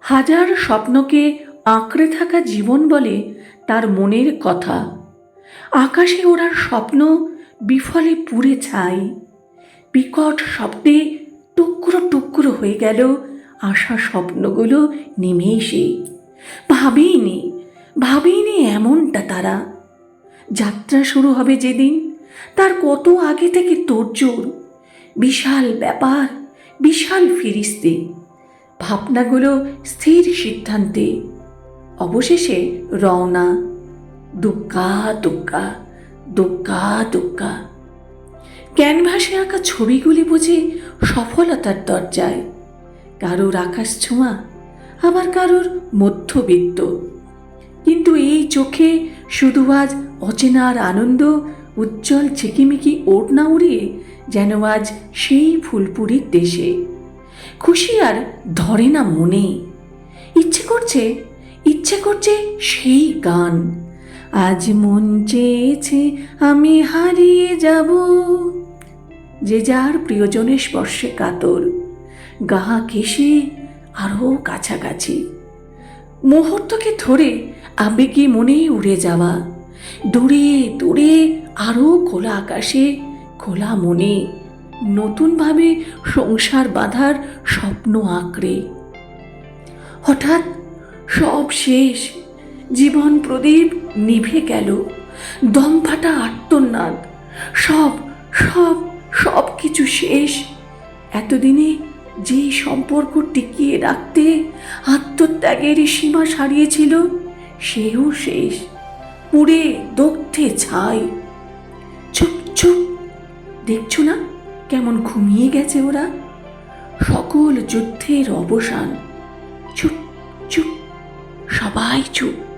হাজার স্বপ্নকে আঁকড়ে থাকা জীবন বলে তার মনের কথা। আকাশে ওড়ার স্বপ্ন বিফলে পুড়ে ছাই। বিকট শব্দে টুকরো টুকরো হয়ে গেল আশা স্বপ্নগুলো নেমে নিমেষে ভাবেইনি ভাবেইনি এমনটা তারা। যাত্রা শুরু হবে যেদিন, তার কত আগে থেকে তোড়জোড়। বিশাল ব্যাপার, বিশাল ফিরিস্তে। ভাবনাগুলো স্থির সিদ্ধান্তে। অবশেষে রওনা। দুক্কা দুক্কা দুক্কা দুক্কা। ক্যানভাসে আঁকা ছবিগুলি বুঝে সফলতার দরজায়। কারোর আকাশ ছোঁয়া, আবার কারোর মধ্যবিত্ত। কিন্তু এই চোখে শুধু আজ অচেনার আনন্দ, উজ্জ্বল ঝিকিমিকি ওড়না উড়িয়ে যেন আজ সেই ফুলপুরির দেশে। খুশি আর ধরে না মনে। ইচ্ছে করছে ইচ্ছে করছে সেই গান। আজ মন চেয়েছে আমি হারিয়ে যাব। যে যার প্রিয়জনের স্পর্শে কাতর গা কেশে আরও কাছাকাছি। মুহূর্তকে ধরে আবেগে মনে উড়ে যাওয়া, দূরে দূরে আরও খোলা আকাশে খোলা মনে। নতুনভাবে সংসার বাঁধার স্বপ্ন আঁকড়ে। হঠাৎ সব শেষ, জীবন প্রদীপ নিভে গেল দম ফাটা আত্মনাদ সব সব সব কিছু শেষ। এতদিনে যে সম্পর্ক টিকিয়ে রাখতে আত্মত্যাগের সীমা সারিয়েছিল, সেও শেষ। পুড়ে দগ্ধে ছাই। চুপ চুপ দেখছ না? কেমন ঘুমিয়ে গেছে ওরা? সকল যুদ্ধের অবসান। চুপ চুপ সবাই চুপ।